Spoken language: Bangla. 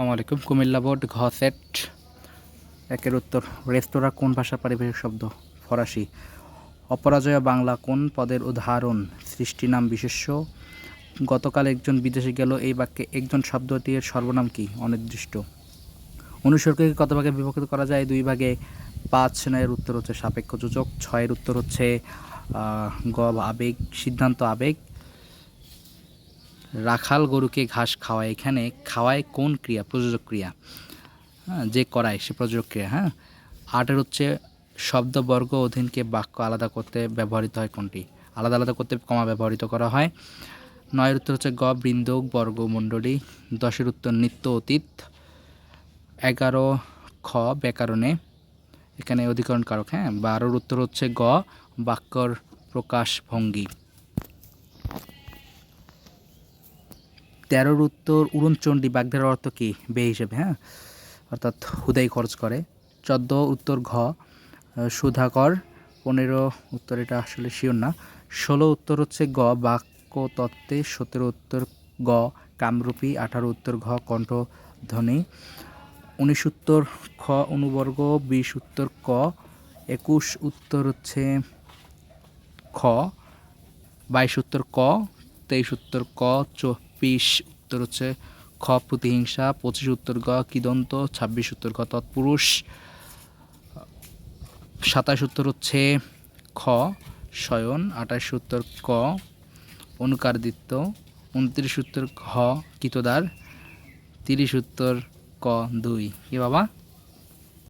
আসসালামু আলাইকুম, কুমিল্লা বোর্ড ঘ সেট একের উত্তর, রেস্তোরাঁ কোন ভাষার পারিভাষিক শব্দ? ফরাসি। অপরাজয় বাংলা কোন পদের উদাহরণ? সৃষ্টি নাম বিশেষ্য। গতকাল একজন বিদেশে গেল, এই বাক্যে একজন শব্দটির সর্বনাম কি? অনির্দিষ্ট। অনুসর্গকে কত ভাগে বিভক্ত করা যায়? দুই ভাগে পাঁচ নয়ের উত্তর হচ্ছে সাপেক্ষ যোজক ছয়ের উত্তর হচ্ছে গ আবেগ, সিদ্ধান্ত আবেগ। রাখাল গরুকে ঘাস খাওয়ায়। এখানে খাওয়ায় কোন ক্রিয়া? প্রযোজক ক্রিয়া। হ্যাঁ যে করায় সে প্রযোজক ক্রিয়া হ্যাঁ? আটের হচ্ছে শব্দবর্গ অধীনকে বাক্য আলাদা করতে ব্যবহৃত হয় কোনটি? আলাদা আলাদা করতে কমা ব্যবহৃত করা হয়। নয়ের উত্তর হচ্ছে গ বৃন্দ বর্গ মণ্ডলী দশের উত্তর নিত্য অতীত। এগারো, খ, ব্যাকরণে। এখানে অধিকরণ কারক হ্যাঁ? বারোর উত্তর হচ্ছে গ, বাক্যর প্রকাশ ভঙ্গি। তেরোর উত্তর উড়নচণ্ডী বাগধারার অর্থ কী? বে হিসেবে হ্যাঁ? অর্থাৎ হুদাই খরচ করে। চোদ্দ উত্তর ঘ, সুধাকর। পনেরো উত্তর, এটা আসলে শিওর না। ষোলো উত্তর হচ্ছে গ বাক্য তত্ত্বে সতেরো উত্তর গ, কামরূপী। আঠারো উত্তর ঘ, কণ্ঠধ্বনি। উনিশ উত্তর খ, অনুবর্গ। বিশ উত্তর ক, একুশ উত্তর হচ্ছে খ। বাইশ উত্তর ক, তেইশ উত্তর ক চব্বিশ উত্তর হচ্ছে খ, প্রতিহিংসা, পঁচিশ উত্তর গ, কিদন্ত, ছাব্বিশ উত্তর গ, তৎপুরুষ, সাতাশ উত্তর হচ্ছে খ, শয়ন, আঠাশ উত্তর ক, অনুকারদিত্য, উনত্রিশ উত্তর ঘ, কিতদার, তিরিশ উত্তর ক, দুই। কি বাবা?